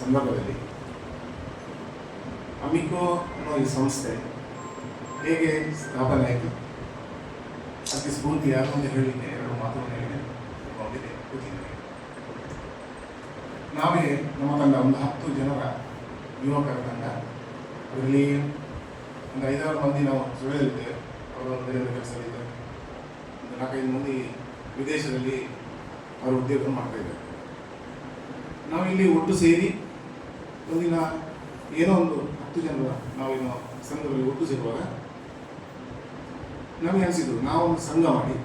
ಸಂದರ್ಭದಲ್ಲಿ ಅಮಿಕೋ ಅನ್ನೋ ಈ ಸಂಸ್ಥೆ ಹೇಗೆ ಸ್ಥಾಪನೆ ಆಯಿತು? ಅದಕ್ಕೆ ಸ್ಫೂರ್ತಿ ಯಾರು ಅಂತ ಹೇಳಲಿಕ್ಕೆ ಎರಡು ಮಾತುಗಳನ್ನು ಹೇಳಿದೆ ಕೂತಿದ್ದೇನೆ ನಾವೇ ನಮ್ಮ ತಂಡ ಒಂದು ಹತ್ತು ಜನರ ಯುವಕರ ತಂಡ. ಅದರಲ್ಲಿ ಒಂದು ಐದಾರು ಮಂದಿ ನಾವು ಸುಳಿಯಲಿದ್ದೇವೆ ಅವರು ಬೇರೆ ಕೆಲಸದಲ್ಲಿದ್ದಾರೆ ಒಂದು ನಾಲ್ಕೈದು ಮಂದಿ ವಿದೇಶದಲ್ಲಿ ಅವರು ಉದ್ಯೋಗ ಮಾಡ್ತಾ ಇದ್ದಾರೆ. ನಾವಿಲ್ಲಿ ಒಟ್ಟು ಸೇರಿ ಒಂದಿನ ಏನೋ ಒಂದು ಹತ್ತು ಜನರ ನಾವಿನ್ನು ಸಂಘದಲ್ಲಿ ಒಟ್ಟು ಸೇರುವಾಗ ನಮಗೆ ಅನಿಸಿದ್ರು ನಾವು ಒಂದು ಸಂಘ ಮಾಡಿ,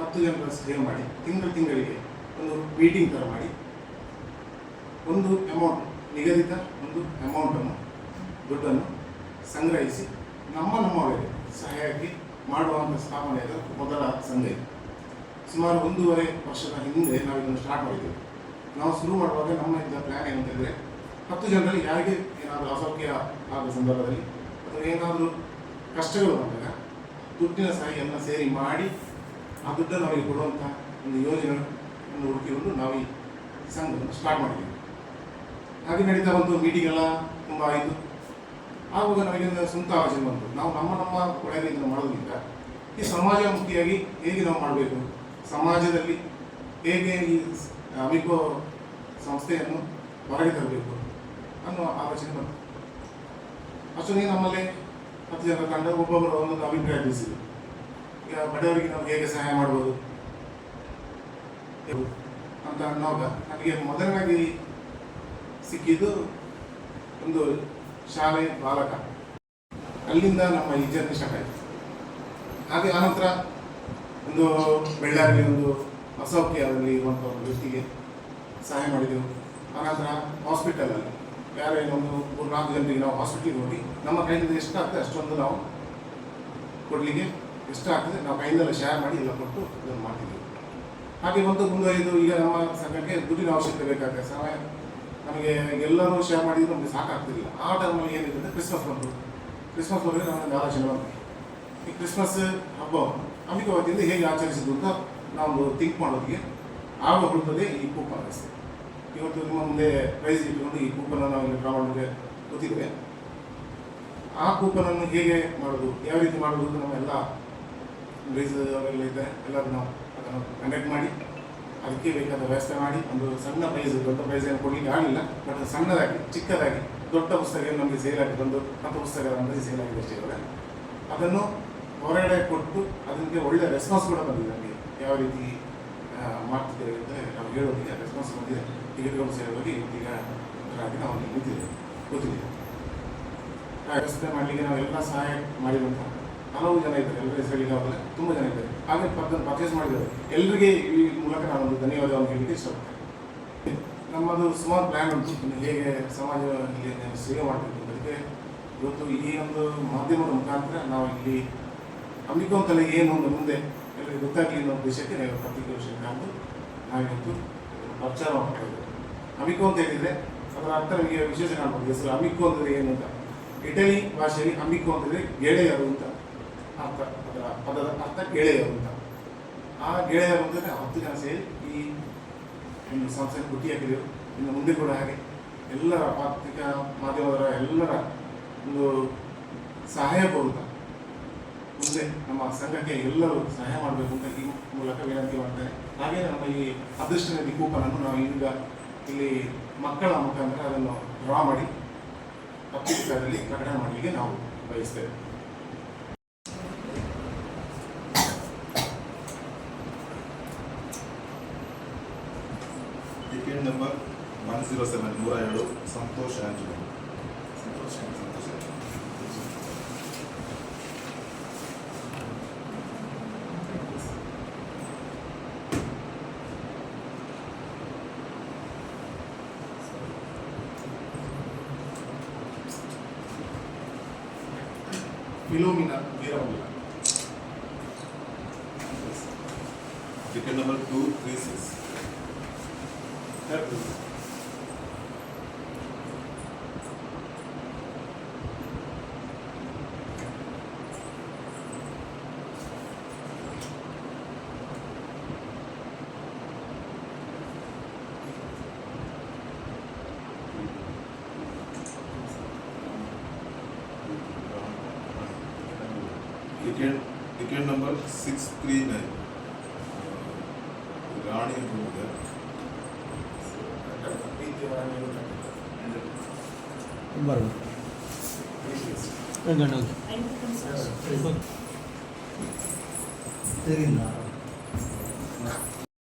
ಹತ್ತು ಜನರ ಸೇವೆ ಮಾಡಿ, ತಿಂಗಳು ತಿಂಗಳಿಗೆ ಒಂದು ಮೀಟಿಂಗ್ ಥರ ಮಾಡಿ, ಒಂದು ಅಮೌಂಟ್ ನಿಗದಿತ ಒಂದು ಅಮೌಂಟನ್ನು ದುಡ್ಡನ್ನು ಸಂಗ್ರಹಿಸಿ ನಮ್ಮ ನಮ್ಮವರಿಗೆ ಸಹಾಯಕ್ಕೆ ಮಾಡುವಂಥ ಸ್ಥಾಪನೆ ಮೊದಲ ಸಂಘ ಸುಮಾರು ಒಂದೂವರೆ ವರ್ಷದ ಹಿಂದೆ ನಾವು ಇದನ್ನು ಸ್ಟಾರ್ಟ್ ಮಾಡಿದ್ದೇವೆ ನಾವು ಶುರು ಮಾಡುವಾಗ ನಮ್ಮ ಇದ್ದ ಪ್ಲ್ಯಾನ್ ಏನಂತಂದರೆ ಹತ್ತು ಜನರಲ್ಲಿ ಯಾರಿಗೆ ಏನಾದರೂ ಅಸೌಖ್ಯ ಆದ ಸಂದರ್ಭದಲ್ಲಿ ಅಥವಾ ಏನಾದರೂ ಕಷ್ಟಗಳು ಬಂದಾಗ ದುಡ್ಡಿನ ಸಹಾಯವನ್ನು ಸೇರಿ ಮಾಡಿ ಆ ದುಡ್ಡನ್ನು ಅವರಿಗೆ ಕೊಡುವಂಥ ಒಂದು ಯೋಜನೆಗಳನ್ನು ಹುಡುಕಿಕೊಂಡು ನಾವು ಈ ಸಂಘವನ್ನು ಸ್ಟಾರ್ಟ್ ಮಾಡಿದ್ದೀವಿ. ಹಾಗೆ ನಡೀತಾ ಒಂದು ಮೀಟಿಂಗ್ ಎಲ್ಲ ತುಂಬ ಆಯಿತು. ಆವಾಗ ನಮಗೆ ಸ್ವಂತ ಆಲೋಚನೆ ಬಂತು. ನಾವು ನಮ್ಮ ನಮ್ಮ ಮಾಡೋದಿಲ್ಲ ಮಾಡೋದ್ರಿಂದ ಈ ಸಮಾಜಮುಖಿಯಾಗಿ ಹೇಗೆ ನಾವು ಮಾಡಬೇಕು? ಸಮಾಜದಲ್ಲಿ ಹೇಗೆ ಈ ಅಮಿಕೋ ಸಂಸ್ಥೆಯನ್ನು ಹೊರಗೆ ತರಬೇಕು ಅನ್ನೋ ಆಲೋಚನೆ ಬಂತು. ಅಷ್ಟೊಂದಿಗೆ ನಮ್ಮಲ್ಲಿ ಹತ್ತು ಜನ ಕಂಡ ಒಬ್ಬೊಬ್ಬರು ಒಂದೊಂದು ಅಭಿಪ್ರಾಯ ತಿಳಿಸಿದ್ರು. ಈಗ ಬಡವರಿಗೆ ನಾವು ಹೇಗೆ ಸಹಾಯ ಮಾಡ್ಬೋದು? ಅಂತ ಅನ್ನೋವಾಗ ನನಗೆ ಮೊದಲನಾಗಿ ಸಿಕ್ಕಿದ್ದು ಒಂದು ಶಾಲೆ ಬಾಲಕ. ಅಲ್ಲಿಂದ ನಮ್ಮ ಈ ಜರ್ನಿ ಸ್ಟಾರ್ಟ್ ಆಯಿತು. ಹಾಗೆ ಆನಂತರ ಒಂದು ಬೆಳ್ಳಾರಿ ಒಂದು ಅಸೌಖ್ಯದಲ್ಲಿ ಇರುವಂಥ ಒಂದು ವ್ಯಕ್ತಿಗೆ ಸಹಾಯ ಮಾಡಿದೆವು. ಆನಂತರ ಹಾಸ್ಪಿಟಲಲ್ಲಿ ಯಾರೇ ಒಂದು ಮೂರು ನಾಲ್ಕು ಜನರಿಗೆ ನಾವು ಹಾಸ್ಪಿಟ್ಲಿಗೆ ಹೋಗಿ ನಮ್ಮ ಕೈಯಿಂದ ಎಷ್ಟಾಗ್ತದೆ ಅಷ್ಟೊಂದು ನಾವು ಕೊಡಲಿಕ್ಕೆ ಎಷ್ಟಾಗ್ತದೆ ನಾವು ಕೈಯಿಂದಲೇ ಶೇರ್ ಮಾಡಿ ಎಲ್ಲ ಕೊಟ್ಟು ಇದನ್ನು ಮಾಡ್ತಿದ್ದೀವಿ ಹಾಗೆ ಒಂದು ಮುಂದುವರಿದು, ಈಗ ನಮ್ಮ ಸಂಘಕ್ಕೆ ದುಡ್ಡಿನ ಅವಶ್ಯಕತೆ ಬೇಕಾಗ್ತದೆ. ಸಮಯ ನಮಗೆ ಎಲ್ಲರೂ ಶೇರ್ ಮಾಡಿದ್ರು ನಮಗೆ ಸಾಕಾಗ್ತಿಲ್ಲ ಆ ಟೈಮಲ್ಲಿ ಏನಿದೆ ಅಂದರೆ ಕ್ರಿಸ್ಮಸ್ ಬಂದು ಕ್ರಿಸ್ಮಸ್ ಬಂದರೆ ನಮಗೆ ಆಲೋಚನೆ ಬಂತು ಈ ಕ್ರಿಸ್ಮಸ್ ಹಬ್ಬ ಅಮಿಕವತಿಯಿಂದ ಹೇಗೆ ಆಚರಿಸಿದ್ರು ಅಂತ ನಾವು ಥಿಂಕ್ ಮಾಡೋದಕ್ಕೆ ಆಗ ಹೊರತದೆ ಈ ಕೂಪನ್ ವ್ಯವಸ್ಥೆ ಇವತ್ತು ನಿಮ್ಮ ಮುಂದೆ ಪ್ರೈಸ್ ಇಟ್ಕೊಂಡು ಈ ಕೂಪನ್ ನಾವು ಡ್ರಾ ಮಾಡಿದ್ರೆ ಗೊತ್ತಿದೆ ಆ ಕೂಪನನ್ನು ಹೇಗೆ ಮಾಡೋದು, ಯಾವ ರೀತಿ ಮಾಡೋದು ಅಂತ ನಮ್ಮೆಲ್ಲ ಪ್ರೈಸ್ ಅವರೆಲ್ಲ ಇದ್ದಾರೆ ಎಲ್ಲರೂ ನಾವು ಅದನ್ನು ಕಂಡಕ್ಟ್ ಮಾಡಿ, ಅದಕ್ಕೆ ಬೇಕಾದ ವ್ಯವಸ್ಥೆ ಮಾಡಿ, ಒಂದು ಸಣ್ಣ ಪ್ರೈಸ್ ದೊಡ್ಡ ಪ್ರೈಸ್ ಏನು ಕೊಡಲಿಕ್ಕೆ ಆಗಲಿಲ್ಲ ಬಟ್ ಸಣ್ಣದಾಗಿ, ಚಿಕ್ಕದಾಗಿ, ದೊಡ್ಡ ಪುಸ್ತಕ ನಮಗೆ ಸೇಲ್ ಆಗಿ ಬಂದು ಹತ್ತು ಪುಸ್ತಕ ಅಂದಾಜು ಸೇಲ್ ಆಗಿದೆ ಅಷ್ಟೇ. ಅದನ್ನು ಹೊರಗಡೆ ಕೊಟ್ಟು ಅದಕ್ಕೆ ಒಳ್ಳೆಯ ರೆಸ್ಪಾನ್ಸ್ ಕೂಡ ಬಂದಿದೆ ನಮಗೆ. ಯಾವ ರೀತಿ ಮಾಡ್ತಿದ್ದೇವೆ ಅಂತ ನಾವು ಹೇಳೋದಿಲ್ಲ ರೆಸ್ಪಾನ್ಸ್ ಬಂದಿದೆ. ಟಿಕೆಟ್ಗಳು ಸೇರೋದಕ್ಕೆ ಈಗ ಹಾಗೆ ನಾವು ಗೊತ್ತಿದೆ. ಆ ವ್ಯವಸ್ಥೆ ಮಾಡಲಿಕ್ಕೆ ನಾವೆಲ್ಲ ಸಹಾಯ ಮಾಡಿರುವಂಥ ಹಲವು ಜನ ಇದ್ದಾರೆ. ಎಲ್ಲರ ಹೆಸರಿಗೆ ಅವಾಗ ತುಂಬ ಜನ ಇದ್ದಾರೆ. ಹಾಗೆ ಪರ್ಚೇಸ್ ಪರ್ಚೇಸ್ ಮಾಡಿದ್ದಾರೆ. ಎಲ್ಲರಿಗೆ ಈ ಮೂಲಕ ನಾನೊಂದು ಧನ್ಯವಾದವನ್ನು ಹೇಳಲಿಕ್ಕೆ ಇಷ್ಟಪಡ್ತೇನೆ. ನಮ್ಮದು ಸುಮಾರು ಪ್ಲ್ಯಾನ್ ಉಂಟು. ಹೇಗೆ ನಾವು ಸೇವೆ ಮಾಡಬೇಕು ಅದಕ್ಕೆ ಇವತ್ತು ಈ ಒಂದು ಮಾಧ್ಯಮದ ಮುಖಾಂತರ ನಾವು ಇಲ್ಲಿ ಅಂಬಿಕೋ ಅಂತಲೇ ಏನು ಒಂದು ಮುಂದೆ ಗೊತ್ತಾಗಲಿ ಅನ್ನೋ ಉದ್ದೇಶಕ್ಕೆ ನಾವು ಪತ್ರಿಕೆ ನಾವು ಪ್ರಚಾರ ಮಾಡ್ತಾ ಇದ್ದೇವೆ ಅಂತ ಹೇಳಿದರೆ, ಅದರ ಅರ್ಥ ನಮಗೆ ವಿಶೇಷ ಹೆಸರು ಅಮಿಕೋ ಅಂದರೆ ಏನು ಅಂತ? ಇಟಲಿ ಭಾಷೆಯಲ್ಲಿ ಅಮಿಕೋ ಅಂತಂದರೆ ಗೆಳೆಯರು ಅಂತ ಅರ್ಥ. ಅದರ ಪದದ ಅರ್ಥ ಗೆಳೆಯರು ಅಂತ. ಆ ಗೆಳೆಯರು ಅಂದರೆ ಹತ್ತು ಜನ ಸೇರಿ ಈ ಸಂಸ್ಥೆ ಹಾಕಿದೆವು ಇನ್ನು ಮುಂದೆ ಕೂಡ ಹಾಗೆ ಎಲ್ಲರ ಪತ್ರಿಕಾ ಮಾಧ್ಯಮದವರ ಎಲ್ಲರ ಒಂದು ಸಹಾಯ ಕೋರುತ್ತಾ ಮುಂದೆ ನಮ್ಮ ಸಂಘಕ್ಕೆ ಎಲ್ಲರೂ ಸಹಾಯ ಮಾಡಬೇಕು ಅಂತ ಈ ಮೂಲಕ ವಿನಂತಿ ಮಾಡ್ತೇನೆ ಹಾಗೆ ನಮ್ಮ ಈ ಅದೃಷ್ಟ ನಿಧಿ ಕೂಪನನ್ನು ನಾವು ಈಗ ಇಲ್ಲಿ ಮಕ್ಕಳ ಮುಖಾಂತರ ಅದನ್ನು ಡ್ರಾ ಮಾಡಿ ಪತ್ರಿಕೆಗಳಲ್ಲಿ ಪ್ರಕಟಣೆ ಮಾಡಲಿಕ್ಕೆ ನಾವು ಬಯಸ್ತೇವೆ. Ticket number one zero seven ನೂರ ಎರಡು, ಸಂತೋಷ್ ಆಂಜನೇಯ ಸಂತೋಷ Philomena Verawala. Ticket number 236. Third six ticket ticket number six three nine Rani ಅಂತ